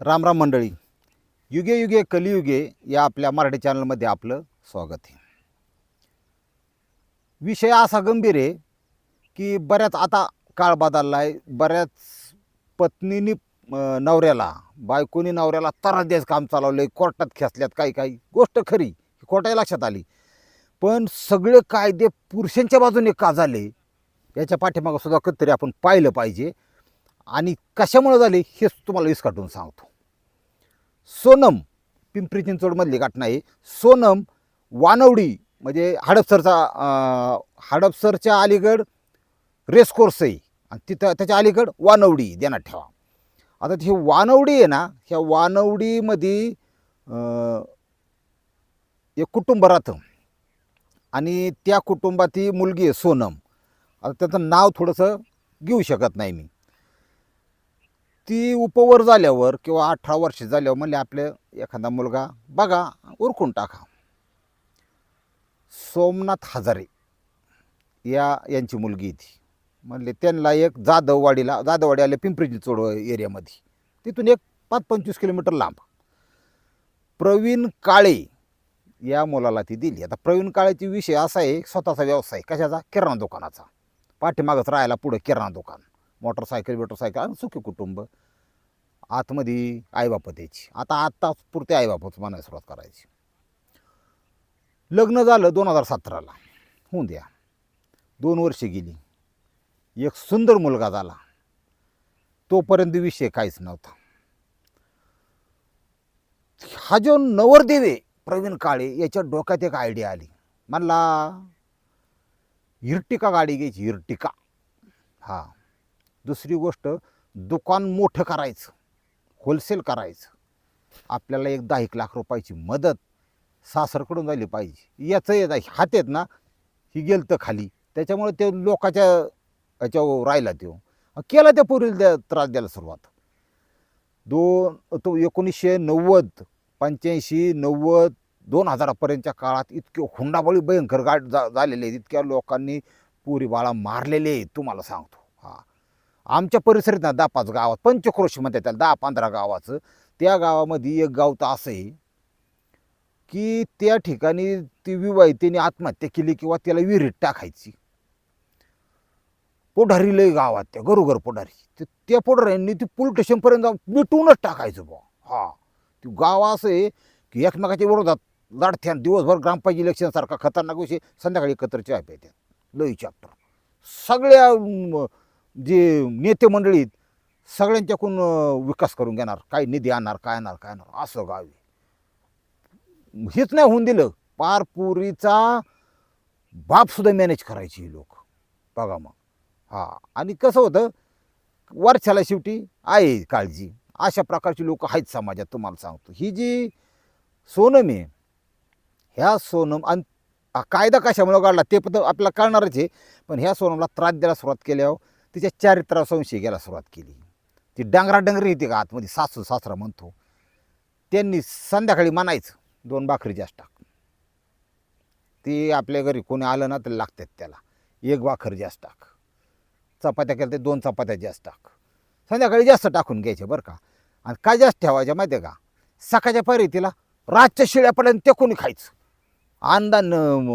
रामराम मंडळी. युगे युगे कलियुगे या आपल्या मराठी चॅनलमध्ये आपलं स्वागत आहे. विषय असा गंभीर आहे की बऱ्याच आता काळ बदलला आहे बऱ्याच पत्नीनी नवऱ्याला बायकोनी नवऱ्याला त्रास द्यायचं काम चालवलं आहे कोर्टात खेचल्यात काही काही. गोष्ट खरी कोर्टाही लक्षात आली. पण सगळे कायदे पुरुषांच्या बाजूने का झाले? याच्या पाठीमागं सुद्धा कधीतरी आपण पाहिलं पाहिजे. आणि कशामुळे झाले हेच तुम्हाला विस्काटून सांगतो. सोनम पिंपरी चिंचवडमधली घटना आहे. सोनम वानवडी म्हणजे हडपसरचा हडपसरच्या अलीगड रेसकोर्स आहे. आणि तिथं त्याच्या अलीकड वानवडी देण्यात ठेवा. आता ही वानवडी आहे ना ह्या वानवडीमध्ये एक कुटुंब राहतं. आणि त्या कुटुंबातील मुलगी आहे सोनम. आता त्याचं नाव थोडंसं घेऊ शकत नाही मी. ती उपवर झाल्यावर किंवा अठरा वर्ष झाल्यावर म्हणले आपल्या एखादा मुलगा बघा उरकून टाका. सोमनाथ हजारे या यांची मुलगी ती. म्हणले त्यांना एक जाधववाडीला जाधववाडी आले पिंपरी चोड एरियामध्ये. तिथून एक पाच पंचवीस किलोमीटर लांब. प्रवीण काळे या मुलाला ती दिली. आता प्रवीण काळेची विषय असा आहे स्वतःचा व्यवसाय कशाचा? किराणा दुकानाचा. पाठीमागच राहायला पुढं किराणा दुकान. मोटरसायकल बिटरसायकल आणि सुखी कुटुंब. आतमध्ये आईबाप द्यायची आता आत्ताच पुरते आईबापच म्हणायला सुरुवात करायची. लग्न झालं दोन हजार सतराला. होऊन द्या. दोन वर्षे गेली. एक सुंदर मुलगा झाला. तोपर्यंत विषय काहीच नव्हता. हा जो नवरदेवे प्रवीण काळे याच्या डोक्यात एक आयडिया आली. म्हणला इर्टिका गाडी घ्यायची इर्टिका. हा. दुसरी गोष्ट दुकान मोठं करायचं होलसेल करायचं. आपल्याला एक दहा एक लाख रुपयाची मदत सासरकडून झाली पाहिजे. याचं येत हात आहेत ना ही गेलं तर खाली. त्याच्यामुळे ते लोकाच्या ह्याच्यावर राहिला तो. केला त्या पोरीला द्या त्रास द्यायला सुरुवात. दोन तो एकोणीसशे नव्वद पंच्याऐंशी नव्वद दोन हजारापर्यंतच्या काळात इतके हुंडाबळी भयंकर गाठ जा झालेले आहेत. इतक्या लोकांनी पुरी बाळा मारलेले आहेत तुम्हाला सांगतो. हां. आमच्या परिसरात ना दहा पाच गावात पंचक्रोशी म्हणतात त्याला दहा पंधरा गावाचं त्या गावामध्ये एक गाव तर असं आहे की त्या ठिकाणी ती विवाहितेने आत्महत्या केली किंवा त्याला विहिरीत टाकायची. पोढारी लय गावात त्या घरोघर पोढारी. तर त्या पोढाऱ्यांनी ती पोलीस स्टेशनपर्यंत जाऊन मिटूनच टाकायचं बुवा. हा. ती गाव असं आहे की एकमेकाच्या विरोधात लढत्यान दिवसभर ग्रामपंचायत इलेक्शनसारखा खतरनाक विषय संध्याकाळी एकत्र चहा प्यायच्यात लई चॅप्टर सगळ्या जे नेते मंडळीत सगळ्यांच्याकडून विकास करून घेणार. काय निधी आणणार काय आणणार काय आणणार असं गावी हेच नाही होऊन दिलं. पारपुरीचा बापसुद्धा मॅनेज करायची लोक. बघा मग. हा. आणि कसं होतं वर्षाला शेवटी आहे काळजी. अशा प्रकारची लोक आहेत समाजात तुम्हाला सांगतो. ही जी सोनम आहे ह्या सोनम आणि कायदा कशामुळे काढला ते पण आपल्याला कळणारच आहे. पण ह्या सोनमला त्रास द्यायला सुरुवात केल्यावर तिच्या चारित्रा संशय घ्यायला सुरुवात केली. ती डांगरा डंगरी येते का आतमध्ये? सासू सासरा म्हणतो. त्यांनी संध्याकाळी म्हणायचं दोन भाकरी जास्त टाक. ती आपल्या घरी कोणी आलं ना तर लागतात त्याला. एक भाकर जास्त टाक. चपात्या केल्या तर दोन चपात्या जास्त टाक. संध्याकाळी जास्त टाकून घ्यायचे बरं का. आणि काय जास्त ठेवायच्या माहिती आहे का? सकाळच्या पारी तिला रातच्या शिळ्यापर्यंत ते कोणी खायचं. अंदान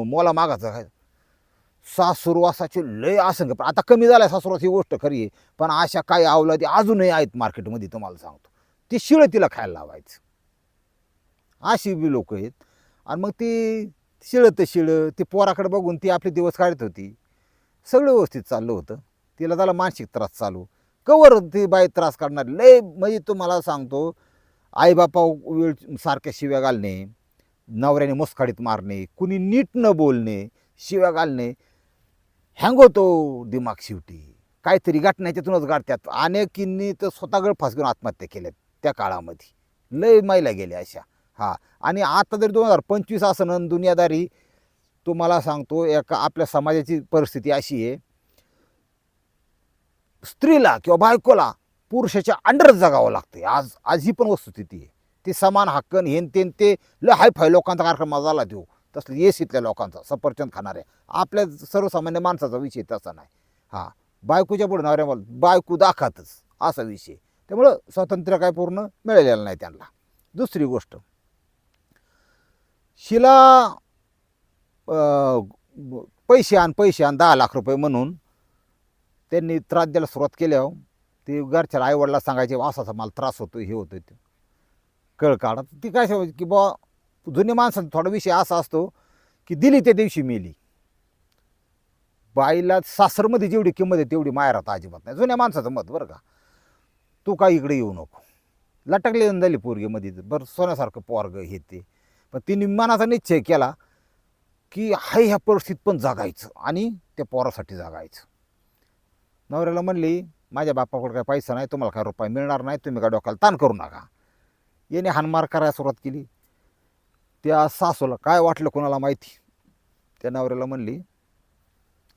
मोला मागायचं खायचं. सासुरवासाचे लय असंख्य पण आता कमी झालाय सासुरवास ही गोष्ट खरी आहे. पण अशा काही अवलादी अजूनही आहेत मार्केटमध्ये तुम्हाला सांगतो. ती शिळं तिला खायला लावायचं. अशी बी लोक आहेत. आणि मग ती शिळं तर शिळं ती पोराकडे बघून ती आपले दिवस काढत होती. सगळं व्यवस्थित चाललं होतं. तिला झाला मानसिक त्रास चालू. कवर ती बाई त्रास काढणार लय म्हणजे तुम्हाला सांगतो आईबापा वेळ सारख्या शिव्या घालणे नवऱ्याने मुस्काडीत मारणे कुणी नीट न बोलणे शिव्या घालणे हँग होतो दिमाग शेवटी. काहीतरी गाठण्याच्यातूनच गाठतात अनेकींनी तर स्वतःकडे गळफास आत्महत्या केल्यात त्या काळामध्ये. लय मैला गेल्या अशा. हा. आणि आता जरी दोन हजार पंचवीस असं दुनियादारी तुम्हाला सांगतो एका आपल्या समाजाची परिस्थिती अशी आहे. स्त्रीला किंवा बायकोला पुरुषाच्या अंडरच जगावं लागतं आज आज ही पण वस्तुस्थिती आहे. ती समान हक्कन हेन तेन ते लय हाय फाय लोकांचा कार्यक्रम झाला तो. तसलं येस इथल्या लोकांचा सफरचंद खाणाऱ्या आपल्या सर्वसामान्य माणसाचा विषय तसा नाही. हा बायकोच्या पुढे नवऱ्या बायको दाखातच असा विषय. त्यामुळं स्वातंत्र्य काय पूर्ण मिळालेलं नाही त्यांना. दुसरी गोष्ट. शिला पैसे आण पैसे आण दहा लाख रुपये म्हणून त्यांनी त्रास द्यायला सुरुवात केल्यावर ते घरच्या आईवडिला सांगायचे असा मला त्रास होतो हे होतं ते कळ काढा. ती काय सांगायची की बा जुन्या माणसांचा थोडा विषय असा असतो की दिली त्या दिवशी मेली. बाईला सासरमध्ये जेवढी किंमत आहे तेवढी मायरात अजिबात नाही. जुन्या माणसाचं मत बरं का. तू काय इकडे येऊ नको. लटकले येऊन झाली पोरगीमध्ये. बरं सोन्यासारखं पोरग हे ते. पण तिने मनाचा निश्चय केला की हाय ह्या परिस्थितीत पण जगायचं आणि त्या पोरासाठी जगायचं. नवऱ्याला म्हणली माझ्या बापाकडे काय पैसा नाही तुम्हाला काय रुपये मिळणार नाही तुम्ही काय डोक्याला ताण करू नका. याने हानमार करायला सुरुवात केली. त्या सासूला काय वाटलं कोणाला माहिती? त्या नवऱ्याला म्हणली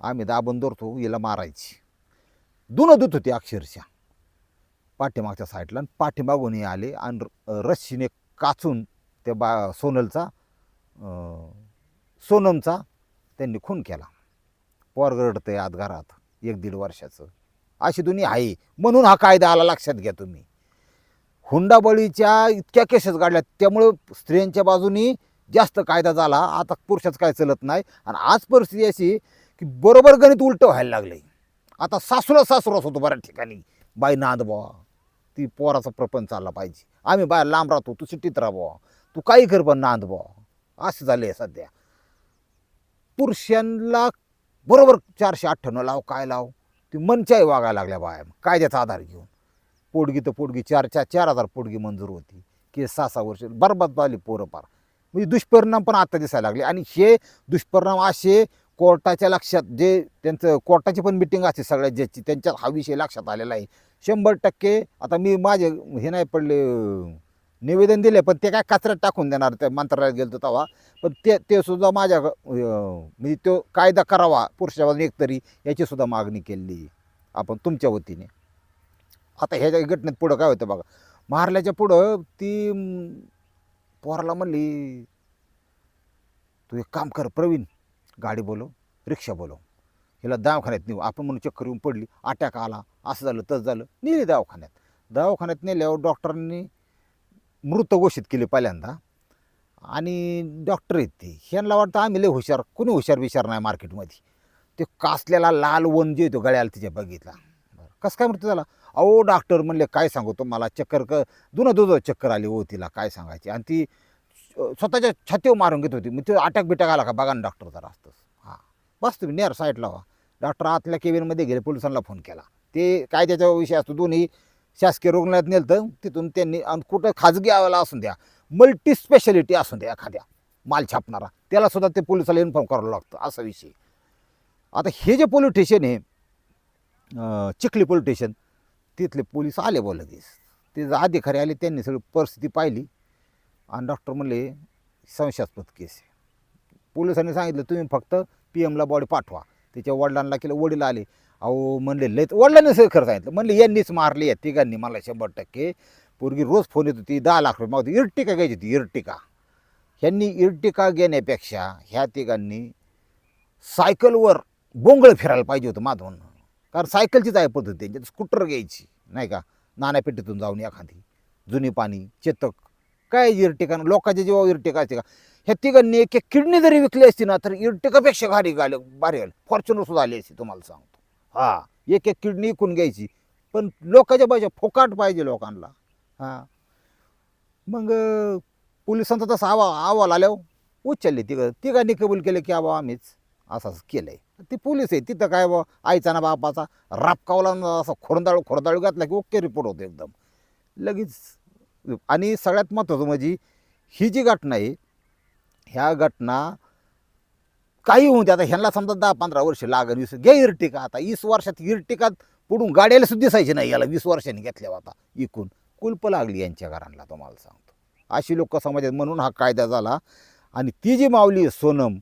आम्ही दाबून धरतो हिला मारायची. दुनं दूत होती अक्षरशः. पाठीमागच्या साईडला आणि पाठीमागून हे आले आणि रश्शीने रस्सीने काचून त्या बा सोनलचा सोनमचा त्यांनी खून केला. पोर रडतंय आत घरात एक दीड वर्षाचं. अशी दोन्ही आहे. म्हणून हा कायदा आला लक्षात घ्या तुम्ही. हुंडाबळीच्या इतक्या केसेस काढल्या त्यामुळं स्त्रियांच्या बाजूनी जास्त कायदा झाला. आता पुरुषाचं काय चलत नाही. आणि आज परिस्थिती अशी की बरोबर गणित उलटं व्हायला लागले आता सासूला सासूरच होतो बऱ्याच ठिकाणी. बाई नांद बुवा. ती पोराचा प्रपंच चालला पाहिजे. आम्ही बाहेर लांब राहतो. तू सिटीत राहा बुवा. तू काही कर पण नांद बुवा. असं झालं आहे सध्या. पुरुषांना बरोबर चारशे अठ्ठ्याण्णव लाव काय लाव? ती मनच्याही वागायला लागल्या बाया. कायद्याचा आधार घेऊन. पोटगी तर पोडगी चार चार चार हजार पोडगी मंजूर होती. की सहा सहा वर्ष. बरबाद झाली पोरं पार म्हणजे दुष्परिणाम पण आता दिसायला लागले. आणि हे दुष्परिणाम असे कोर्टाच्या लक्षात जे त्यांचं कोर्टाची पण मिटिंग असते सगळ्या ज्याची. त्यांच्यात हा विषय लक्षात आलेला आहे. शंभर टक्के आता मी माझे हे नाही पडले निवेदन दिले पण ते काय कचऱ्यात टाकून देणार त्या मंत्रालयात गेलो तेव्हा. पण ते ते सुद्धा माझ्या म्हणजे तो कायदा करावा पुरुषाबाजूने एकतरी याची सुद्धा मागणी केली. आपण तुमच्या वतीने. आता ह्याच्या घटनेत पुढं काय होतं बघा? मारल्याच्या पुढं ती पोराला म्हणली तू एक काम कर प्रवीण गाडी बोलव रिक्षा बोलव. हिला दवाखान्यात नेऊ. आपण म्हणून चक्कर येऊन पडली. अटॅक आला. असं झालं तसं झालं. नेली दवाखान्यात. दवाखान्यात नेल्यावर डॉक्टरांनी मृत घोषित केले पहिल्यांदा. आणि डॉक्टर आहेत ते. ह्यांना वाटतं आम्ही लय हुशार कोणी हुशार बिशार नाही मार्केटमध्ये. ते कासलेला लाल वन जे येतो गळ्याला तिच्या बघितला बरं कसं काय मृत्यू झाला? अहो डॉक्टर म्हणले काय सांगू मला चक्कर क दोन दुधं चक्कर आली हो तिला काय सांगायची? आणि ती स्वतःच्या छातीवर मारून घेत होती. मग तो अटॅक बिटॅक आला का? बघा ना डॉक्टर जरा असतंच. हां. बस तुम्ही नेर साईडला व्हा. डॉक्टर आतल्या केबिनमध्ये गेले पोलिसांना फोन केला. ते काय त्याचा विषय असतो? दोन्ही शासकीय रुग्णालयात नेलं तर तिथून त्यांनी आणि कुठं खाजगी आवाला असून द्या. मल्टी स्पेशालिटी असून द्या एखाद्या. माल छापणारा. त्याला सुद्धा ते पोलिसाला इन्फॉर्म करावं लागतं. असा विषय. आता हे जे पोलीस स्टेशन आहे चिखली पोलीस स्टेशन तिथले पोलीस आले बोल लगेच ते अधिकारी आले त्यांनी सगळी परिस्थिती पाहिली. आणि डॉक्टर म्हणले संशयास्पद केस आहे. पोलिसांनी सांगितलं तुम्ही फक्त पी एमला बॉडी पाठवा. त्याच्या वडिलांना केलं वडील आले. अहो म्हणले लय वडिलांनी सगळं खरं सांगितलं. म्हणले यांनीच मारली या तिघांनी मला शंभर टक्के. पोरगी रोज फोन येत होती दहा लाख रुपये मागतो इर्टिका घ्यायची होती इर्टिका. ह्यांनी इर्टिका घेण्यापेक्षा ह्या तिघांनी सायकलवर बोंगळ फिरायला पाहिजे होतं माझं म्हणणं कारण सायकलचीच आहे पद्धत त्यांच्यात स्कूटर घ्यायची. नाही का? नाण्यापेटीतून जाऊन एखादी जुनी पाणी चेतक काय इर्टिका लोकांच्या जेव्हा इर्टिका असते का? ह्या तिघांनी एक एक किडनी जरी विकली असती ना तर इरटेकापेक्षा गाडी गाडी भारी आलं फॉर्च्युनर सुद्धा आली असती तुम्हाला सांगतो. हां एक एक किडनी विकून घ्यायची. पण लोकांच्या पाहिजे फोकाट पाहिजे लोकांना. हां. मग पोलिसांचा तसा आवा अहवाल आल्यावर उचलले तिघं. तिघांनी कबूल केलं की आबा आम्हीच असं असं केलं आहे ते पोलीस आहे तिथं काय बा आईचा ना बापाचा रापकावला असं खोडदाळू खोडदाळू घातला की ओके रिपोर्ट होतो एकदम. लगेच आणि सगळ्यात महत्त्वाचं म्हणजे ही जी घटना आहे ह्या घटना काही होऊन दे आता ह्यांना समजा दहा पंधरा वर्ष लागेल वीस घ्या इरटिका आता वीस वर्षात इरटिकात पुढून गाड्याला सुद्धा दिसायची नाही याला. वीस वर्षांनी घेतल्या आता इकून. कुलप लागली यांच्या घरांना तुम्हाला सांगतो. अशी लोक समाजात म्हणून हा कायदा झाला. आणि ती जी मावली आहे सोनम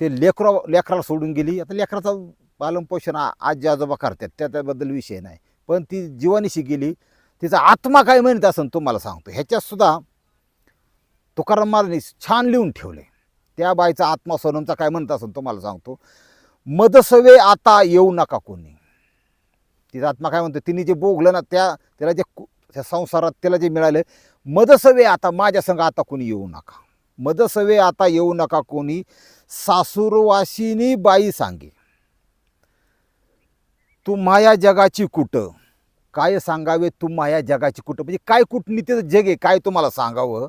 ते लेकरा लेकराला सोडून गेली. आता लेकराचं पालनपोषण आजी आजोबा करतात. त्या त्याबद्दल विषय नाही. पण ती जीवानीशी गेली. तिचा आत्मा काय म्हणत असेल तुम्हाला सांगतो. ह्याच्यातसुद्धा तुकाराम महाराजांनी छान लिहून ठेवले त्या बाईचा आत्मा सोनमचा काय म्हणत असेल तुम्हाला सांगतो. मदसवे आता येऊ नका कोणी. तिचा आत्मा काय म्हणतो? तिने जे बोगलं ना त्या तिला जे कु- त्या संसारात तिला जे मिळालं मदसवे आता माझ्या संग आता कोणी येऊ नका. मदसवे आता येऊ नका कोणी. सासूरवासिनी बाई सांगे तू माया जगाची कुठं? काय सांगावे तू माया जगाची कुठं? म्हणजे काय कूटनीतीचं जग आहे काय तुम्हाला सांगावं?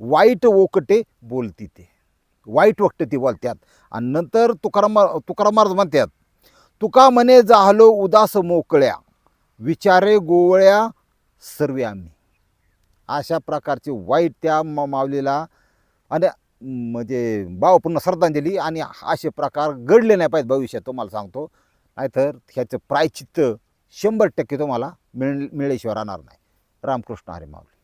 वाईट ओकटे बोलती ते. वाईट वक्त ती बोलतात आणि नंतर तुकाराम तुकाराम महाराज म्हणतात तुका म्हणे जाहलो उदास मोकळ्या विचारे गोवळ्या सर्वे आम्ही. अशा प्रकारचे वाईट त्या मा- आणि म्हणजे भावपूर्ण श्रद्धांजली आणि असे प्रकार घडले नाही पाहिजे भविष्यात तुम्हाला सांगतो. नाहीतर ह्याचं प्रायचित्त शंभर टक्के तुम्हाला मिळ मिळेशिवाय राहणार नाही. रामकृष्ण हरे माऊली.